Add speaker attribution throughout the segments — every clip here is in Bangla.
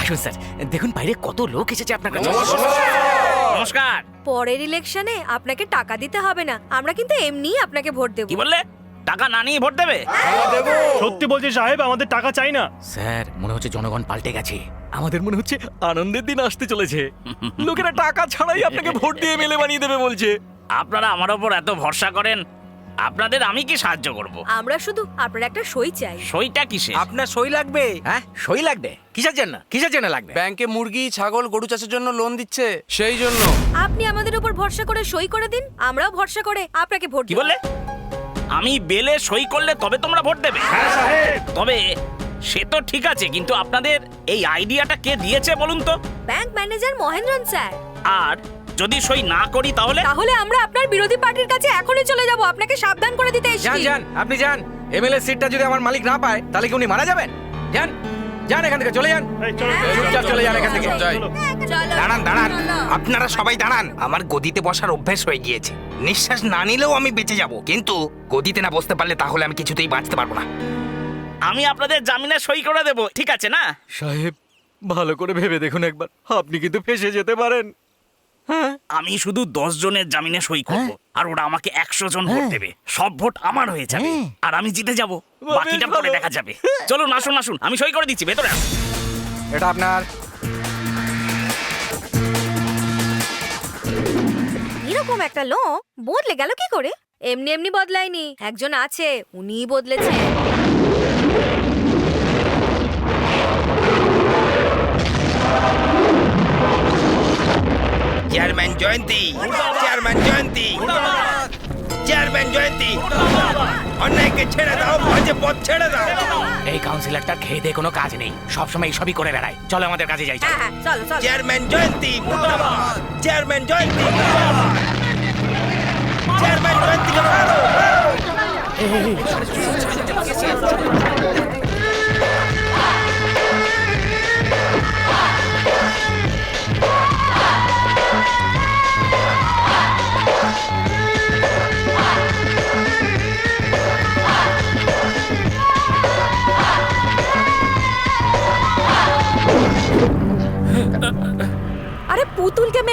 Speaker 1: আসুন স্যার দেখুন বাইরে কত লোক এসেছে আপনার কাছে। নমস্কার।
Speaker 2: পরের ইলেকশনে আপনাকে টাকা দিতে হবে না আমরা কিন্তু এমনিই আপনাকে ভোট দেব।
Speaker 1: কি বললে? টাকা না নিয়ে ভোট দেবে।
Speaker 3: সত্যি বলছি সাহেব আমাদের টাকা চাই না।
Speaker 1: স্যার মনে হচ্ছে জনগণ পাল্টে গেছে। আমাদের মনে হচ্ছে আনন্দের দিন আসতে চলেছে। লোকেরা টাকা ছাড়াই আপনাকে ভোট দিয়ে মেলে বানিয়ে দেবে বলছে। আপনারা আমার ওপর এত ভরসা করেন আপনাদের আমি কি সাহায্য করব?
Speaker 2: আমরা শুধু আপনার একটা সই চাই।
Speaker 1: সইটা কিসে
Speaker 4: আপনার সই লাগবে?
Speaker 1: হ্যাঁ সই লাগবে। কিসের জন্য? কিসের জন্য লাগবে?
Speaker 4: ব্যাংকে মুরগি ছাগল গরু চাষের জন্য লোন দিচ্ছে সেই জন্য।
Speaker 2: আপনি আমাদের উপর ভরসা করে সই করে দিন আমরাও ভরসা করে আপনাকে ভোট
Speaker 1: কি
Speaker 2: দেব।
Speaker 1: বললে? আমি বেলে সই করলে তবে তোমরা ভোট দেবে। হ্যাঁ তবে সে তো ঠিক আছে কিন্তু আপনাদের এই আইডিয়াটা কে দিয়েছে বলুন তো?
Speaker 2: Bank manager Mahendran sir.
Speaker 1: আর যদি সই না করি তাহলে?
Speaker 2: তাহলে আমরা আপনার বিরোধী পার্টির কাছে এখনই চলে যাব আপনাকে সাবধান করে দিতে
Speaker 5: যান
Speaker 2: এসেছি।
Speaker 5: যান আপনি যান। এমএলএ সিটটা যদি আমার মালিক না পায় তাহলে কি উনি মারা যাবেন? যান যান এখান থেকে চলে যান।
Speaker 3: এই, চলো, চলো,
Speaker 5: চুপচাপ চলে যান এখান থেকে।
Speaker 3: চলো।
Speaker 2: চলো।
Speaker 6: দাঁড়ান দাঁড়ান। আপনারা সবাই দাঁড়ান। আমার গদিতে বসার অভ্যেস হয়ে গিয়েছে। নিঃশ্বাস না নিলেও আমি বেঁচে যাব। কিন্তু গদিতে না বসতে পারলে তাহলে আমি কিছুতেই বাঁচতে পারব না।
Speaker 1: আমি আপনাদের জামিনে সই করে দেব ঠিক আছে না?
Speaker 7: সাহেব ভালো করে ভেবে দেখুন একবার। আপনি কিন্তু ফেসে যেতে পারেন।
Speaker 1: আমি শুধু দশ জনের জামিনে সই করব আর ওরা আমাকে একশো জন ভোট দেবে। সব ভোট আমার হয়ে যাবে। আর আমি জিতে যাব। বাকিটা পরে দেখা যাবে। চলুন আসুন আসুন। আমি সই করে দিচ্ছি ভেতরে
Speaker 5: এটা আপনার।
Speaker 2: এরকম একটা লোক বদলে গেল কি করে? এমনি এমনি বদলায়নি। একজন আছে উনিই বদলেছে।
Speaker 6: Chairman Jayanti chairman Jayanti chairman Jayanti অন্যায়কে ছেড়ে দাও মাঝে পথ ছেড়ে দাও
Speaker 1: এই কাউন্সিলরটা খেয়ে দিয়ে কোনো কাজ নেই সবসময় সবই করে বেড়ায় চলো আমাদের কাছে যাই চলো।
Speaker 2: হ্যাঁ হ্যাঁ চলো চলো
Speaker 6: chairman Jayanti chairman Jayanti chairman জয়ন্তীকে মারো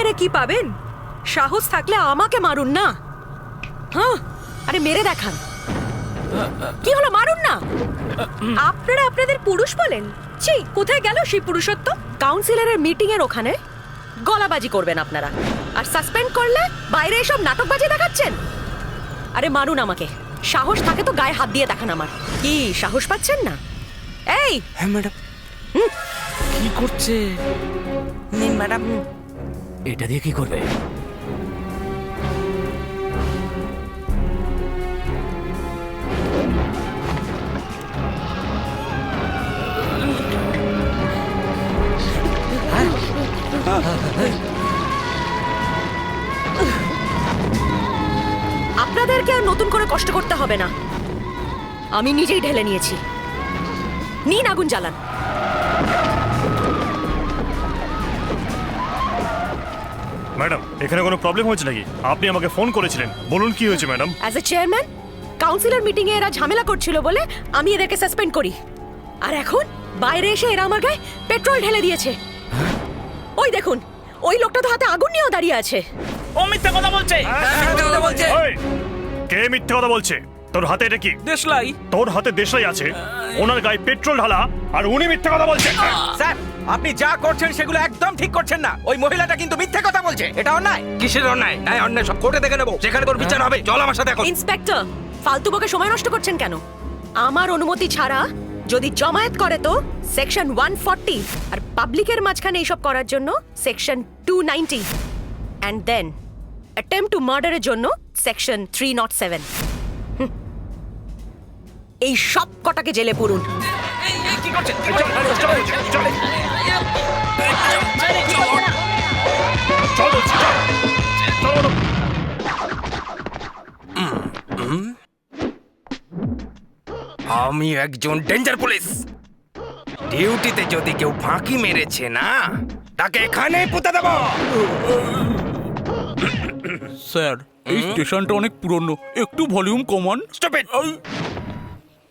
Speaker 8: মেরে কি পাবেন? সাহস থাকলে আমাকে মারুন না। হ্যাঁ আরে মেরে দেখান। কি হলো মারুন না?
Speaker 2: আপনারা আপনাদের পুরুষ বলেন? ছি কোথায় গেল সেই পুরুষত্ব?
Speaker 8: কাউন্সিলরের মিটিং এর ওখানে? গলাবাজি করবেন আপনারা। আর সাসপেন্ড করলে বাইরে এসব নাটকবাজি দেখাচ্ছেন? আরে মারুন আমাকে। সাহস থাকে তো গায়ে হাত দিয়ে দেখান আমার। কি সাহস পাচ্ছেন না? এই!
Speaker 4: হ্যাঁ ম্যাডাম।
Speaker 1: কি করছে?
Speaker 4: নিন ম্যাডাম।
Speaker 1: এটা দিয়ে কি করবে?
Speaker 8: আপনাদেরকে আর নতুন করে কষ্ট করতে হবে না। আমি নিজেই ঢেলে নিয়েছি। নিন আগুন জ্বালান।
Speaker 3: ম্যাডাম এখানে কোনো প্রবলেম হয়েছে নাকি? আপনি আমাকে ফোন করেছিলেন। বলুন কি হয়েছে madam?
Speaker 8: As a chairman councillor meeting এ এরা ঝামেলা করছিল বলে আমি এদেরকে সাসপেন্ড করি। আর এখন বাইরে এসে এরা আমার গায়ে পেট্রোল ঢেলে দিয়েছে। ওই দেখুন ওই লোকটা তো হাতে আগুন নিয়েও দাঁড়িয়ে আছে।
Speaker 1: ও মিথ্যা কথা বলছে।
Speaker 4: বলছে।
Speaker 3: ওই, কে মিথ্যে কথা বলছে? তোর হাতে এটা কি?
Speaker 1: দেশলাই।
Speaker 3: তোর হাতে দেশলাই আছে? ওনার গায়ে পেট্রোল ঢালা আর উনি মিথ্যে কথা বলছেন।
Speaker 5: স্যার আপনি যা করছেন সেগুলো একদম ঠিক করছেন না। ওই মহিলাটা কিন্তু মিথ্যে কথা বলছে। এটা অন্যায়।
Speaker 6: কিসের অন্যায়? নাই অন্যায় সব কোর্টে দেখে নেব। সেখানে তোর বিচার হবে চল আমার সাথে এখন।
Speaker 8: ইন্সপেক্টর ফালতু বকে সময় নষ্ট করছেন কেন? আমার অনুমতি ছাড়া যদি জমায়েত করে তো সেকশন ওয়ান ফর্টি আর পাবলিকের মাঝখানে এইসব করার জন্য section two ninety. And then attempt to মার্ডারের জন্য সেকশন থ্রি নট সেভেন। এই সব কটাকে জেলে পুরুন
Speaker 1: কি করছে
Speaker 3: চল বলছি, চল। চলো, চলো।
Speaker 6: আমি একজন ডেঞ্জার পুলিশ। ডিউটিতে যদি কেউ ফাঁকি মেরেছে না তাকে এখানে পুঁতে দেবো।
Speaker 9: স্যার এই স্টেশনটা অনেক পুরনো। একটু ভলিউম কমান।
Speaker 6: স্টপ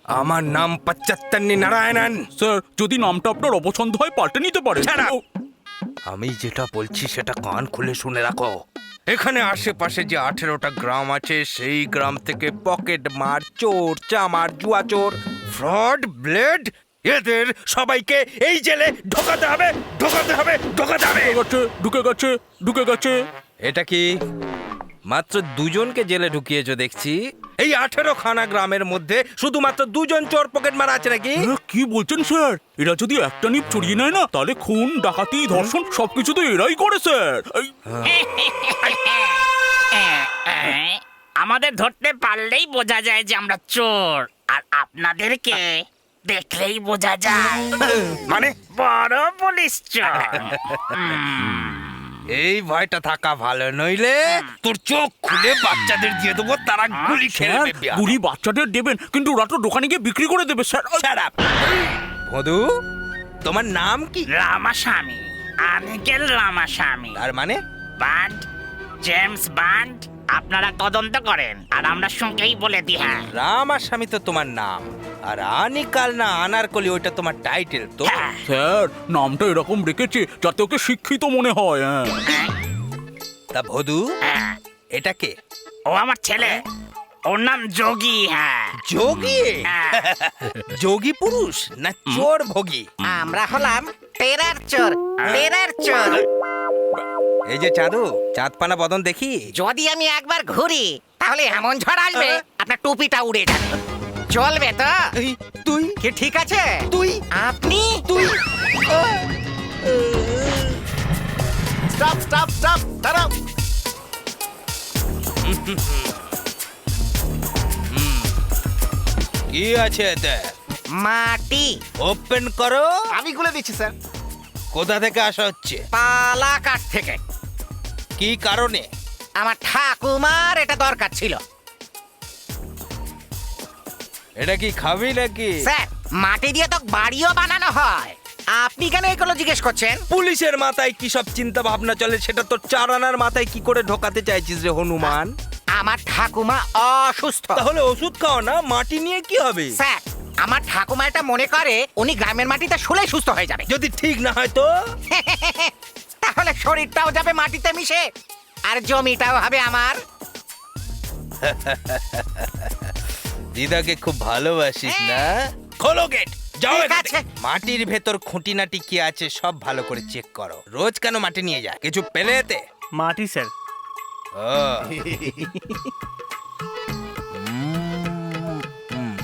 Speaker 6: আমার নাম পশ্চাত্তন্নি নারায়ণন।
Speaker 1: স্যার যদি নামটা আপনার অপছন্দ হয় পাল্টে নিতে
Speaker 6: up! আমি যেটা বলছি সেটা কান খুলে শুনে রাখো। এখানে আশেপাশে যে আঠেরোটা গ্রাম আছে সেই গ্রাম থেকে পকেট মার চোর চামার জুয়া চোর ফ্রড ব্লেড এদের সবাইকে এই জেলে ঢোকাতে হবে ঢোকাতে হবে ঢোকাতে হবে।
Speaker 1: গেছে ঢুকে গেছে ঢুকে গেছে।
Speaker 6: এটা কি? মাত্র দুজনকে জেলে ঢুকিয়েছো দেখছি। এই আঠেরো খানা গ্রামের মধ্যে শুধুমাত্র দুজন চোর পকেট মারা আছে নাকি?
Speaker 1: কি বলছেন স্যার? এরা যদি একটা নিপ চড়িয়ে নেয় না তাহলে খুন ডাকাতি ধর্ষণ সবকিছু তো এরাই করে স্যার।
Speaker 9: আমাদের ধরতে পারলেই বোঝা যায় যে আমরা চোর আর আপনাদেরকে দেখলেই বোঝা যায়।
Speaker 6: মানে?
Speaker 9: বড় পুলিশ চোর।
Speaker 6: এই ভয়টা থাকা ভালো নইলে তোর চোখ খুলে বাচ্চাদের দিয়ে দেবো তারা গুলি নেবে
Speaker 1: গুলি বাচ্চাদের দেবেন কিন্তু ওরা তো দোকানে গিয়ে বিক্রি করে দেবে স্যার।
Speaker 6: মধু তোমার নাম কি?
Speaker 9: রামাস্বামী আনিকেল রামাস্বামী।
Speaker 6: তার মানে?
Speaker 9: বান্ড জেমস বান্ড আপনারা তদন্ত করেন আর আমরা সঙ্গেই বলে দিই হ্যাঁ।
Speaker 6: রাম আর স্বামী তো তোমার নাম। আর আনিকাল না আনারকলি ওইটা তোমার টাইটেল তো।
Speaker 9: হ্যাঁ।
Speaker 1: স্যার নামটা এরকম রেখেছে যাতে ওকে শিক্ষিত মনে হয় হ্যাঁ।
Speaker 6: তা ভদু। এটা কে?
Speaker 9: ও আমার ছেলে। ওর নাম যোগী হ্যাঁ।
Speaker 6: যোগী?
Speaker 9: হ্যাঁ।
Speaker 6: যোগী পুরুষ না চোর ভোগী?
Speaker 9: আমরা হলাম টেরার চোর টেরার চোর।
Speaker 6: এই যে চাঁদু চাঁদপানা বদন দেখি।
Speaker 9: যদি আমি একবার ঘুরি তাহলে এমন ঝড় আসবে আপনার টুপিটা উড়ে যাবে। চলবে তো
Speaker 6: তুই?
Speaker 9: কি ঠিক আছে?
Speaker 6: তুই?
Speaker 9: আপনি? তুই?
Speaker 4: স্টপ স্টপ স্টপ দাঁড়াও।
Speaker 6: কি আছে এতে?
Speaker 9: মাটি।
Speaker 6: ওপেন করো।
Speaker 4: আমি খুলে দিচ্ছি স্যার।
Speaker 6: কোথা থেকে আসা হচ্ছে?
Speaker 9: পালাকাট থেকে।
Speaker 6: কি কারণে?
Speaker 9: আমার ঠাকুমার এটা দরকার ছিল।
Speaker 6: এটা কি খাবি নাকি?
Speaker 9: স্যার মাটি দিয়ে তো বাড়িও বানানো হয়। আপনি কেন এগুলো জিজ্ঞেস করছেন?
Speaker 6: পুলিশের মাথায় কি সব চিন্তা ভাবনা চলে সেটা তো চার আনার মাথায় কি করে ঢোকাতে চাইছিস রে হনুমান?
Speaker 9: আমার ঠাকুমা অসুস্থ।
Speaker 6: তাহলে ওষুধ খাও না মাটি নিয়ে কি হবে?
Speaker 9: স্যার আমার ঠাকুমা এটা মনে করে উনি গ্রামের মাটিতে শুলে সুস্থ হয়ে যাবে।
Speaker 6: যদি ঠিক না হয় তো?
Speaker 9: তাহলে শরীরটাও যাবে মাটিতে মিশে আর জমিটাও হবে আমার।
Speaker 6: দিদাকে খুব ভালোবাসিস না? খোলো গেট যাও
Speaker 9: ঠিক
Speaker 6: এখান
Speaker 9: আছে।
Speaker 6: মাটির ভেতর খুঁটিনাটি কি আছে সব ভালো করে চেক করো। রোজ কেন মাটি নিয়ে যায়? কিছু পেলে এতে?
Speaker 3: মাটি স্যার।
Speaker 6: ও। উম, উম।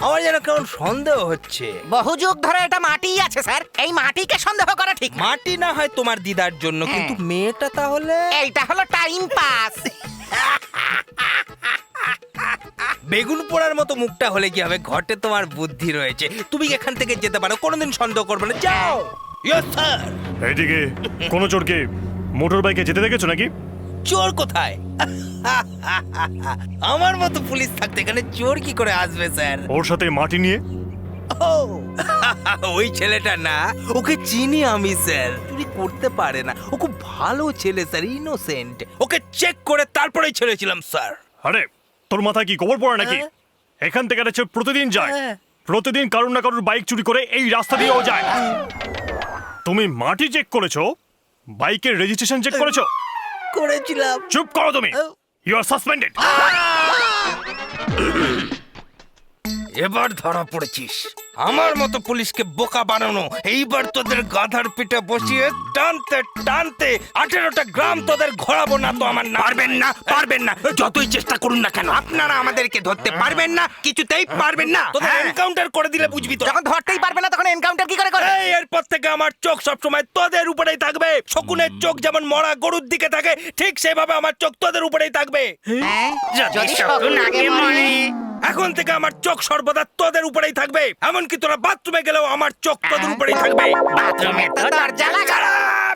Speaker 6: আমার যেন কেমন সন্দেহ হচ্ছে।
Speaker 9: বহু যুগ ধরে এটা মাটিই আছে স্যার। এই মাটিকে সন্দেহ করা ঠিক না।
Speaker 6: মাটি না হয় তোমার দিদার জন্য
Speaker 9: হ্যাঁ।
Speaker 6: কিন্তু মেয়েটা তাহলে?
Speaker 9: এইটা হলো টাইম পাস
Speaker 6: বেগুন পোড়ার মতো মুখটা হলে কি হবে? ঘটে তোমার বুদ্ধি রয়েছে। তুমি এখান থেকে যেতে পারো কোনোদিন সন্দেহ করবে না। যাও! ইয়েস স্যার
Speaker 3: এইদিকে কোনো চোরকে মোটর বাইকে যেতে দেখেছ নাকি?
Speaker 6: চোর কোথায়? আমার মতো পুলিশ থাকতে এখানে চোর কি করে আসবে স্যার
Speaker 3: ওর সাথে মাটি নিয়ে?
Speaker 6: ও! ওই ছেলেটা না ওকে চিনি আমি স্যার চুরি করতে পারে না। ও খুব ভালো ছেলে স্যার ইনোসেন্ট ওকে চেক করে তারপরেই ছেড়েছিলাম স্যার
Speaker 3: আরে তোর মাথায় কি গোবর পড়ে নাকি? এখান থেকে একটা প্রতিদিন যায়। প্রতিদিন কারুর না কারুর বাইক চুরি করে এই রাস্তা দিয়েও যায়। তুমি মাটি চেক করেছ? বাইকের রেজিস্ট্রেশন চেক করেছ?
Speaker 6: করেছিলাম।
Speaker 3: চুপ করো তুমি। ইউ আর সাসপেন্ডেড
Speaker 6: এবার ধরা পড়েছিস। আমার মতো পুলিশকে বোকা বানানো এইবার তোদের গাধার পিঠে বসিয়ে টানতে টানতে আঠেরোটা গ্রাম তোদের ঘোরাবো না তো আমার পারবেন না পারবেন না। যতই চেষ্টা করুন না কেন। আপনারা আমাদেরকে ধরতে পারবেন না কিছুতেই পারবেন না। তোদের এনকাউন্টার করে দিলে বুঝবি তো।
Speaker 9: যখন ধরতেই পারবে না তখন এনকাউন্টার কি করে করে
Speaker 6: এই এরপর থেকে আমার চোখ সবসময় তোদের উপরেই থাকবে। শকুনের চোখ যেমন মরা গরুর দিকে থাকে ঠিক সেভাবে আমার চোখ তোদের উপরেই থাকবে।
Speaker 9: হ্যাঁ? যদি শকুন আগে মরে
Speaker 6: এখন থেকে আমার চোখ সর্বদা তোদের উপরেই থাকবে। এমনকি তোরা বাথরুমে গেলেও আমার চোখ তোদের উপরেই থাকবে।
Speaker 9: বাথরুমে তো দরজা লাগা